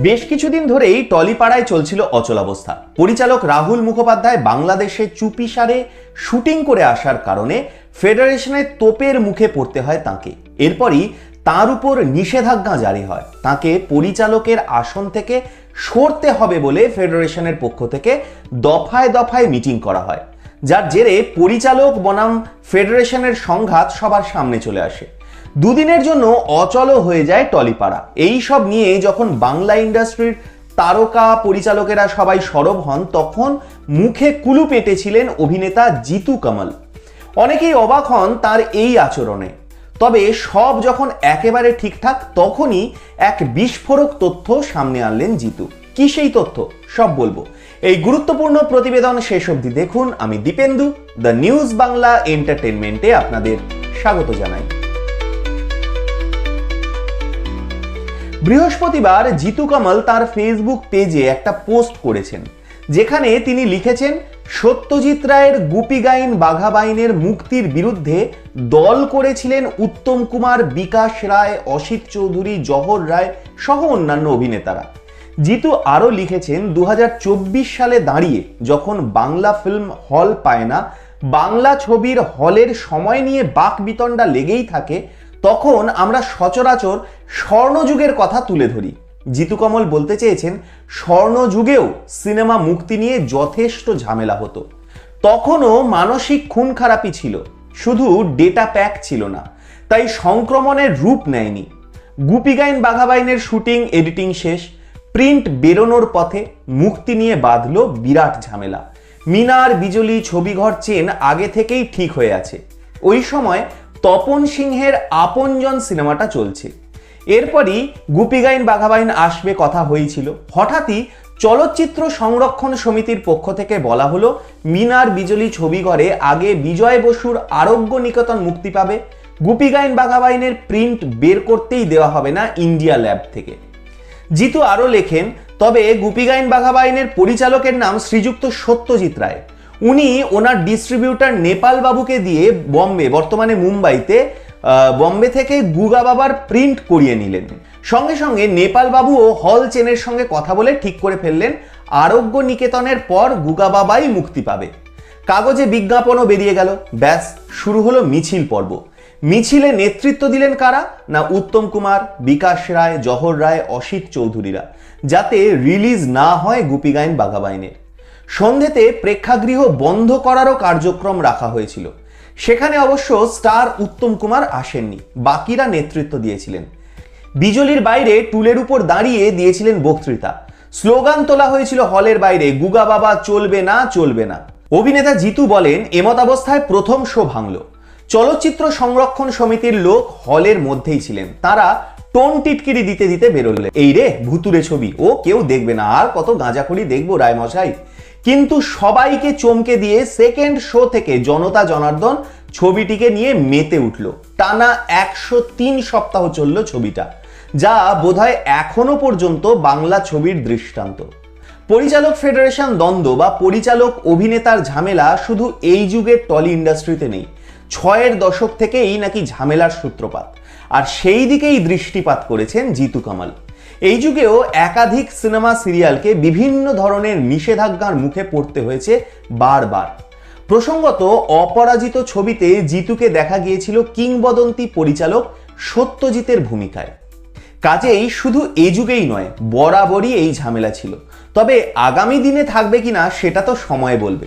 বেশ কিছুদিন ধরেই টলিপাড়ায় চলছিল অচলাবস্থা। পরিচালক রাহুল মুখোপাধ্যায় বাংলাদেশে চুপিসারে শুটিং করে আসার কারণে ফেডারেশনের তোপের মুখে পড়তে হয় তাকে। এরপরই তার উপর নিষেধাজ্ঞা জারি হয়। তাকে পরিচালকের আসন থেকে সরতে হবে বলে ফেডারেশনের পক্ষ থেকে দফায় দফায় মিটিং করা হয়। যার জেরে পরিচালক বনাম ফেডারেশনের সংঘাত সবার সামনে চলে আসে। দুদিনের জন্য অচল হয়ে যায় টলিপাড়া। এই সব নিয়ে যখন বাংলা ইন্ডাস্ট্রির তারকা পরিচালকেরা সবাই সরব হন, তখন মুখে কুলু পেটেছিলেন অভিনেতা জিতু কামাল। অনেকেই অবাক হন তার এই আচরণে। তবে সব যখন একেবারে ঠিকঠাক, তখনই এক বিস্ফোরক তথ্য সামনে আনলেন জিতু। কি সেই তথ্য? সব বলব। এই গুরুত্বপূর্ণ প্রতিবেদন শেষ অবধি দেখুন। আমি দীপেন্দু, দ্য নিউজ বাংলা এন্টারটেনমেন্টে আপনাদের স্বাগত জানাই। বৃহস্পতিবার জিতু কামাল তার ফেসবুক পেজে একটা পোস্ট করেছেন, যেখানে তিনি লিখেছেন, সত্যজিৎ রায়ের গুপি গাইন বাঘা বাইনের মুক্তির বিরুদ্ধে দল করেছিলেন উত্তম কুমার, বিকাশ রায়, অসিত চৌধুরী, জহর রায় সহ অন্যান্য অভিনেতারা। জিতু আরও লিখেছেন দু হাজার চব্বিশ সালে দাঁড়িয়ে যখন বাংলা ফিল্ম হল পায় না, বাংলা ছবির হলের সময় নিয়ে বাক বিতণ্ডা লেগেই থাকে তখন আমরা সচরাচর স্বর্ণযুগের কথা তুলে ধরি। জিতু কমল বলতে চেয়েছেন, স্বর্ণযুগেও সিনেমা মুক্তি নিয়ে যথেষ্ট ঝামেলা হতো। তখনও মানসিক খুন খারাপি ছিল। শুধু ডেটা প্যাক ছিল না। তাই সংক্রমণের রূপ নেয়নি। গুপি গাইন বাঘাবাইনের শুটিং এডিটিং শেষ। প্রিন্ট বেরোনোর পথে মুক্তি নিয়ে বাঁধল বিরাট ঝামেলা। মিনার, বিজলি, ছবিঘর চেন আগে থেকেই ঠিক হয়ে আছে। ওই সময় তপন সিংহের আপনজন সিনেমাটা চলছে। এরপরই গুপিগাইন বাঘাবাইন আসবে, কথা হয়েছিল। হঠাৎই চলচ্চিত্র সংরক্ষণ সমিতির পক্ষ থেকে বলা হলো, মিনার বিজলি ছবিঘরে আগে বিজয় বসুর আরোগ্য নিকেতন মুক্তি পাবে। গুপিগাইন বাঘাবাইনের প্রিন্ট বের করতেই দেওয়া হবে না ইন্ডিয়া ল্যাব থেকে। জিতু আরও লেখেন, তবে গুপিগাইন বাঘাবাইনের পরিচালকের নাম শ্রীযুক্ত সত্যজিৎ রায়। উনি ওনার ডিস্ট্রিবিউটার নেপাল বাবুকে দিয়ে বম্বে, বর্তমানে মুম্বাইতে বম্বে থেকে গুগা বাবার প্রিন্ট করিয়ে নিলেন। সঙ্গে সঙ্গে নেপাল বাবু ও হল চেনের সঙ্গে কথা বলে ঠিক করে ফেললেন, আরোগ্য নিকেতনের পর গুগা বাবাই মুক্তি পাবে। কাগজে বিজ্ঞাপনও বেরিয়ে গেল। ব্যাস, শুরু হলো মিছিল পর্ব। মিছিলে নেতৃত্ব দিলেন কারা? না উত্তম কুমার, বিকাশ রায়, জহর রায়, অসিত চৌধুরীরা। যাতে রিলিজ না হয় গুপিগাইন বাঘাবাইনের। সন্ধেতে প্রেক্ষাগৃহ বন্ধ করারও কার্যক্রম রাখা হয়েছিল। সেখানে অবশ্য স্টার উত্তম কুমার আসেননি, বাকিরা নেতৃত্ব দিয়েছিলেন। বিজলির বাইরে টুলের উপর দাঁড়িয়ে দিয়েছিলেন বক্তৃতা। স্লোগান তোলা হয়েছিল হলের বাইরে, গুগা বাবা চলবে না চলবে না। অভিনেতা জিতু বলেন এমত অবস্থায় প্রথম শো ভাঙল। চলচ্চিত্র সংরক্ষণ সমিতির লোক হলের মধ্যেই ছিলেন। তারা টোন টিটকিরি দিতে দিতে বেরোলেন। এই রে ভুতুরে ছবি, ও কেউ দেখবে না, আর কত গাঁজাখড়ি দেখব রায়মশাই। কিন্তু সবাইকে চমকে দিয়ে সেকেন্ড শো থেকে জনতা জনার্দন ছবিটিকে নিয়ে মেতে উঠল। টানা একশো তিন সপ্তাহ চলল ছবিটা, যা বোধহয় এখনও পর্যন্ত বাংলা ছবির দৃষ্টান্ত। পরিচালক ফেডারেশন দ্বন্দ্ব বা পরিচালক অভিনেতার ঝামেলা শুধু এই যুগের টলি ইন্ডাস্ট্রিতে নেই, ছয়ের দশক থেকেই নাকি ঝামেলার সূত্রপাত। আর সেই দিকেই দৃষ্টিপাত করেছেন জিতু কামাল। এই যুগেও একাধিক সিনেমা সিরিয়ালকে বিভিন্ন ধরনের নিষেধাজ্ঞার মুখে পড়তে হয়েছে বারবার। প্রসঙ্গত, অপরাজিত ছবিতে জিতুকে দেখা গিয়েছিল কিংবদন্তি পরিচালক সত্যজিতের ভূমিকায়। কাজেই শুধু এই যুগেই নয়, বরাবরই এই ঝামেলা ছিল। তবে আগামী দিনে থাকবে কিনা সেটা তো সময় বলবে।